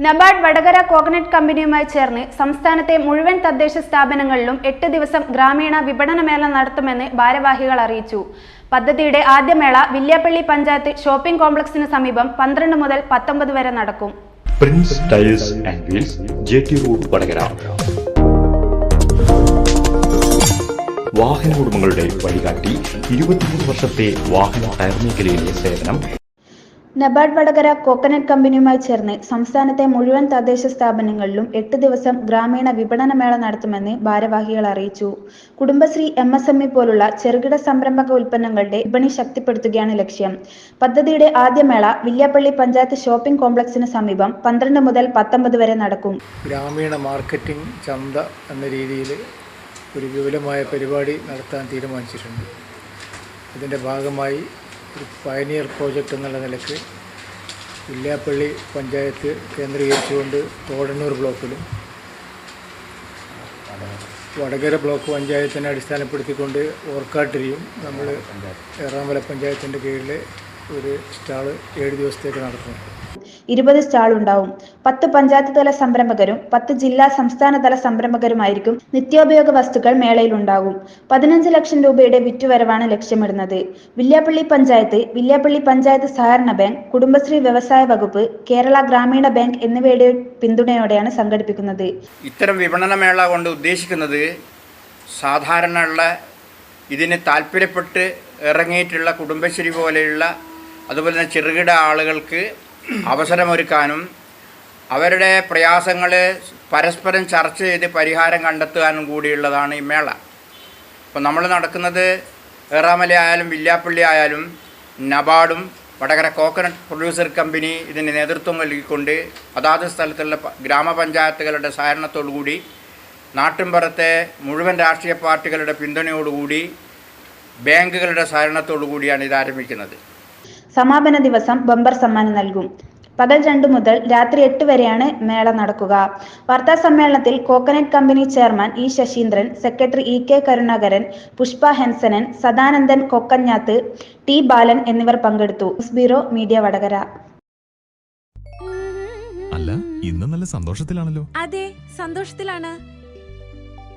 NABARD Vadakara coconut കമ്പനിയുമായി ചേർന്ന് സംസ്ഥാനത്തെ മുഴുവൻ തദ്ദേശ സ്ഥാപനങ്ങളിലും എട്ട് ദിവസം ഗ്രാമീണ വിപണനമേള നടത്തുമെന്ന് ഭാരവാഹികൾ അറിയിച്ചു. പദ്ധതിയുടെ ആദ്യ മേള വില്യാപ്പള്ളി പഞ്ചായത്ത് ഷോപ്പിംഗ് കോംപ്ലക്സിന് സമീപം പന്ത്രണ്ട് മുതൽ പത്തൊമ്പത് വരെ നടക്കും. Prince Tiles and Wheels road വാഹന ഉടമകളുടെ വഴികാട്ടി ഇരുപത്തിമൂന്ന് വർഷത്തെ വാഹന ടയർ മേഖലയിലെ സേവനം നബാർഡ് വടകര കോക്കനട്ട് കമ്പനിയുമായി ചേർന്ന് സംസ്ഥാനത്തെ മുഴുവൻ തദ്ദേശ സ്ഥാപനങ്ങളിലും എട്ട് ദിവസം ഗ്രാമീണ വിപണന മേള നടത്തുമെന്ന് ഭാരവാഹികൾ അറിയിച്ചു. Kudumbashree M S M E പോലുള്ള ചെറുകിട സംരംഭക ഉൽപ്പന്നങ്ങളുടെ വിപണി ശക്തിപ്പെടുത്തുകയാണ് ലക്ഷ്യം. പദ്ധതിയുടെ ആദ്യ മേള വില്യാപ്പള്ളി പഞ്ചായത്ത് ഷോപ്പിംഗ് കോംപ്ലക്സിന് സമീപം പന്ത്രണ്ട് മുതൽ പത്തൊമ്പത് വരെ നടക്കും. ഗ്രാമീണ മാർക്കറ്റിംഗ് ചന്ത എന്ന രീതിയിൽ ഒരു വിപുലമായ പരിപാടി നടത്താൻ തീരുമാനിച്ചിട്ടുണ്ട്. ഇതിന്റെ ഭാഗമായി ഒരു പയനിയർ പ്രോജക്റ്റ് എന്നുള്ള നിലയ്ക്ക് ഇല്ലാപ്പള്ളി പഞ്ചായത്ത് കേന്ദ്രീകരിച്ചുകൊണ്ട് തോടന്നൂർ ബ്ലോക്കിലും വടകര ബ്ലോക്ക് പഞ്ചായത്തിനെ അടിസ്ഥാനപ്പെടുത്തിക്കൊണ്ട് ഓർക്കാട്ടിരിയും നമ്മൾ എറണാകുളം പഞ്ചായത്തിന്റെ കീഴിൽ ഒരു സ്റ്റാൾ ഏഴ് ദിവസത്തേക്ക് നടത്തുന്നുണ്ട്. ഇരുപത് സ്റ്റാൾ ഉണ്ടാവും. പത്ത് പഞ്ചായത്ത് തല സംരംഭകരും പത്ത് ജില്ലാ സംസ്ഥാന തല സംരംഭകരുമായിരിക്കും നിത്യോപയോഗ വസ്തുക്കൾ മേളയിൽ ഉണ്ടാകും. പതിനഞ്ച് ലക്ഷം രൂപയുടെ വിറ്റുവരവാണ് ലക്ഷ്യമിടുന്നത്. വില്യാപ്പള്ളി പഞ്ചായത്ത് വില്യാപ്പള്ളി പഞ്ചായത്ത് സഹകരണ ബാങ്ക് കുടുംബശ്രീ വ്യവസായ വകുപ്പ് കേരള ഗ്രാമീണ ബാങ്ക് എന്നിവയുടെ പിന്തുണയോടെയാണ് സംഘടിപ്പിക്കുന്നത്. ഇത്തരം വിപണന മേള കൊണ്ട് ഉദ്ദേശിക്കുന്നത് സാധാരണ ഉള്ള ഇതിന് താല്പര്യപ്പെട്ട് ഇറങ്ങിയിട്ടുള്ള കുടുംബശ്രീ പോലെയുള്ള അതുപോലെ തന്നെ ചെറുകിട ആളുകൾക്ക് അവസരമൊരുക്കാനും അവരുടെ പ്രയാസങ്ങൾ പരസ്പരം ചർച്ച ചെയ്ത് പരിഹാരം കണ്ടെത്താനും കൂടിയുള്ളതാണ് ഈ മേള. അപ്പോൾ നമ്മൾ നടക്കുന്നത് ഏറാമല ആയാലും വില്ലാപ്പള്ളി ആയാലും നബാർഡും വടകര കോക്കനട്ട് പ്രൊഡ്യൂസർ കമ്പനി ഇതിന് നേതൃത്വം നൽകിക്കൊണ്ട് അതാത് സ്ഥലത്തുള്ള ഗ്രാമപഞ്ചായത്തുകളുടെ സഹകരണത്തോടുകൂടി നാട്ടിൻപുറത്തെ മുഴുവൻ രാഷ്ട്രീയ പാർട്ടികളുടെ പിന്തുണയോടുകൂടി ബാങ്കുകളുടെ സഹകരണത്തോടു കൂടിയാണ് ഇത് ആരംഭിക്കുന്നത്. സമാപന ദിവസം ബമ്പർ സമ്മാനം നൽകും. പകൽ രണ്ടു മുതൽ രാത്രി എട്ട് വരെയാണ് മേള നടക്കുക. വാർത്താ സമ്മേളനത്തിൽ coconut company chairman E Saseendran secretary E K Karunakaran Pushpa Hensanan Sadanandan Kokkanjath T Balan എന്നിവർ പങ്കെടുത്തു. Bureau media Vadakara. അല്ല ഇന്ന് നല്ല സന്തോഷത്തിലാണല്ലോ. അതെ സന്തോഷത്തിലാണ്.